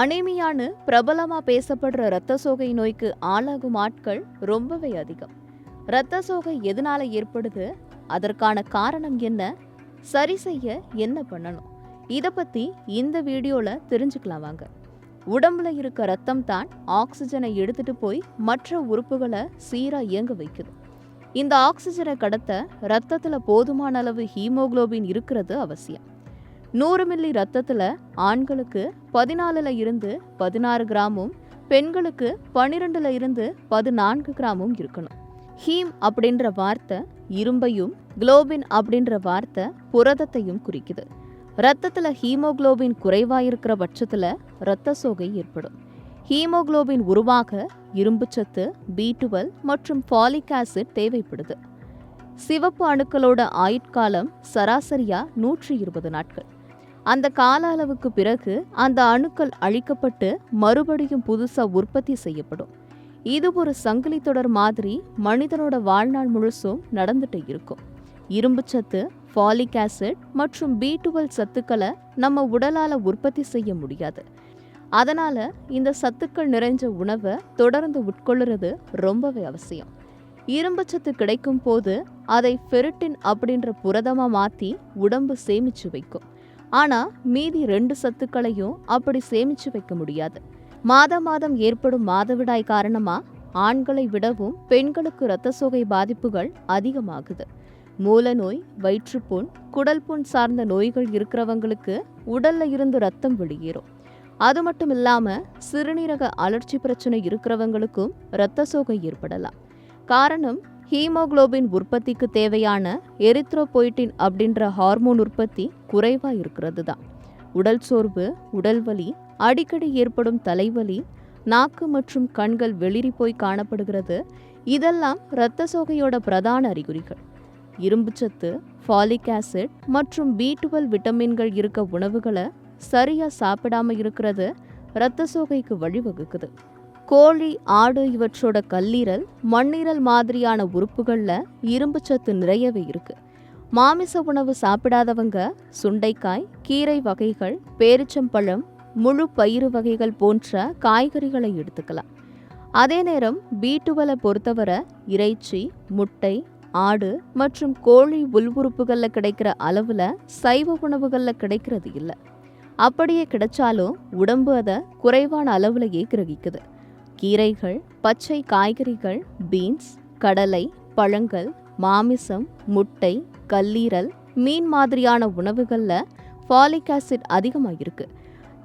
அனேமியான்னு பிரபலமாக பேசப்படுற இரத்த சோகை நோய்க்கு ஆளாகும் ஆட்கள் ரொம்பவே அதிகம். இரத்த சோகை எதனால ஏற்படுது? அதற்கான காரணம் என்ன? சரி செய்ய என்ன பண்ணணும்? இதை பற்றி இந்த வீடியோவில் தெரிஞ்சுக்கலாம் வாங்க. உடம்புல இருக்க ரத்தம் தான் ஆக்சிஜனை எடுத்துட்டு போய் மற்ற உறுப்புகளை சீராக இயங்க வைக்குது. இந்த ஆக்சிஜனை கடத்த ரத்தத்தில் போதுமான அளவு ஹீமோகுளோபின் இருக்கிறது அவசியம். நூறு மில்லி ரத்தத்தில் ஆண்களுக்கு பதினாலுல இருந்து பதினாறு கிராமும் பெண்களுக்கு பன்னிரெண்டில் இருந்து பதினான்கு கிராமும் இருக்கணும். ஹீம் அப்படின்ற வார்த்தை இரும்பையும் குளோபின் அப்படின்ற வார்த்தை புரதத்தையும் குறிக்குது. ரத்தத்தில் ஹீமோகுளோபின் குறைவாக இருக்கிற பட்சத்தில் இரத்த சோகை ஏற்படும். ஹீமோகுளோபின் உருவாக இரும்புச்சத்து பி டுவெல் மற்றும் ஃபாலிக் ஆசிட் தேவைப்படுது. சிவப்பு அணுக்களோட ஆயுட்காலம் சராசரியாக நூற்றி இருபது நாட்கள். அந்த கால அளவுக்கு பிறகு அந்த அணுக்கள் அழிக்கப்பட்டு மறுபடியும் புதுசாக உற்பத்தி செய்யப்படும். இது ஒரு சங்கிலி தொடர் மாதிரி மனிதனோட வாழ்நாள் முழுசும் நடந்துட்டு இருக்கும். இரும்புச்சத்து ஃபாலிக் ஆசிட் மற்றும் பி டுவெல் சத்துக்களை நம்ம உடலால் உற்பத்தி செய்ய முடியாது. அதனால இந்த சத்துக்கள் நிறைஞ்ச உணவை தொடர்ந்து உட்கொள்ளுறது ரொம்பவே அவசியம். இரும்புச்சத்து கிடைக்கும் போது அதை ஃபெருட்டின் அப்படின்ற புரதமாக மாற்றி உடம்பு சேமிச்சு வைக்கும். ஆனால் மீதி ரெண்டு சத்துக்களையும் அப்படி சேமிச்சு வைக்க முடியாது. மாத மாதம் ஏற்படும் மாதவிடாய் காரணமாக ஆண்களை விடவும் பெண்களுக்கு இரத்த சோகை பாதிப்புகள் அதிகமாகுது. மூலநோய் வயிற்றுப்புண் குடல் புண் சார்ந்த நோய்கள் இருக்கிறவங்களுக்கு உடல்ல இருந்து ரத்தம் வெளியேறும். அது மட்டும் இல்லாமல் சிறுநீரக அலர்ச்சி பிரச்சனை இருக்கிறவங்களுக்கும் இரத்த சோகை ஏற்படலாம். காரணம் ஹீமோகுளோபின் உற்பத்திக்கு தேவையான எரித்ரோபொய்டின் அப்படின்ற ஹார்மோன் உற்பத்தி குறைவாக இருக்கிறது தான் உடல் சோர்வு உடல் வலி அடிக்கடி ஏற்படும் தலைவலி நாக்கு மற்றும் கண்கள் வெளிரி போய் காணப்படுகிறது. இதெல்லாம் இரத்த சோகையோட பிரதான அறிகுறிகள். இரும்புச்சத்து ஃபாலிக் ஆசிட் மற்றும் பி டுவெல் விட்டமின்கள் இருக்க உணவுகளை சரியாக சாப்பிடாம இருக்கிறது இரத்த சோகைக்கு வழிவகுக்குது. கோழி ஆடு இவற்றோட கல்லீரல் மண்ணீரல் மாதிரியான உறுப்புகள்ல இரும்புச்சத்து நிறையவே இருக்கு. மாமிச உணவு சாப்பிடாதவங்க சுண்டைக்காய் கீரை வகைகள் பேரிச்சம்பழம் முழு பயிறு வகைகள் போன்ற காய்கறிகளை எடுத்துக்கலாம். அதே நேரம் பீட்டுவலை பொறுத்தவரை இறைச்சி முட்டை ஆடு மற்றும் கோழி உள் உறுப்புகளில் கிடைக்கிற அளவில் சைவ உணவுகளில் கிடைக்கிறது இல்லை. அப்படியே கிடைச்சாலும் உடம்பு அதை குறைவான அளவுலையே கிரகிக்குது. கீரைகள் பச்சை காய்கறிகள் பீன்ஸ் கடலை பழங்கள் மாமிசம் முட்டை கல்லீரல் மீன் மாதிரியான உணவுகளில் ஃபாலிக் ஆசிட் அதிகமாக இருக்கு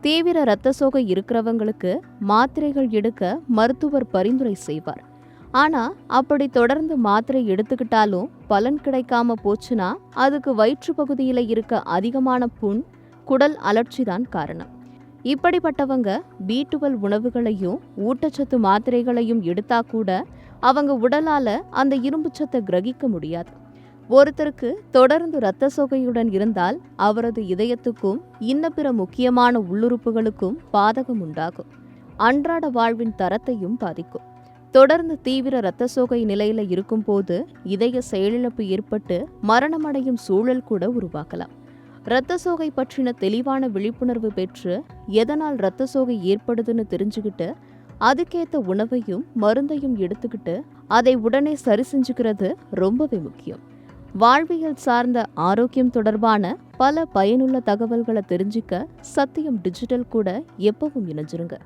தீவிர இரத்த சோகை இருக்கிறவங்களுக்கு மாத்திரைகள் எடுக்க மருத்துவர் பரிந்துரை செய்வார். ஆனால் அப்படி தொடர்ந்து மாத்திரை எடுத்துக்கிட்டாலும் பலன் கிடைக்காம போச்சுன்னா அதுக்கு வயிற்று பகுதியில் இருக்க அதிகமான புண் குடல் அலர்ச்சி தான் காரணம். இப்படிப்பட்டவங்க பி டுவெல் உணவுகளையும் ஊட்டச்சத்து மாத்திரைகளையும் எடுத்தா கூட அவங்க உடலால அந்த இரும்புச்சத்தை கிரகிக்க முடியாது. ஒருத்தருக்கு தொடர்ந்து இரத்த சோகையுடன் இருந்தால் அவரது இதயத்துக்கும் இன்ன பிற முக்கியமான உள்ளுறுப்புகளுக்கும் பாதகம் உண்டாகும். அன்றாட வாழ்வின் தரத்தையும் பாதிக்கும். தொடர்ந்து தீவிர இரத்த சோகை நிலையில இருக்கும்போது இதய செயலிழப்பு ஏற்பட்டு மரணமடையும் சூழல் கூட உருவாக்கலாம். இரத்த சோகை பற்றின தெளிவான விழிப்புணர்வு பெற்று எதனால் இரத்த சோகை ஏற்படுதுன்னு தெரிஞ்சுக்கிட்டு அதுக்கேத்த உணவையும் மருந்தையும் எடுத்துக்கிட்டு அதை உடனே சரி செஞ்சுக்கிறது ரொம்பவே முக்கியம். வாழ்வியல் சார்ந்த ஆரோக்கியம் தொடர்பான பல பயனுள்ள தகவல்களை தெரிஞ்சுக்க சத்தியம் டிஜிட்டல் கூட எப்பவும் இணைஞ்சிருங்க.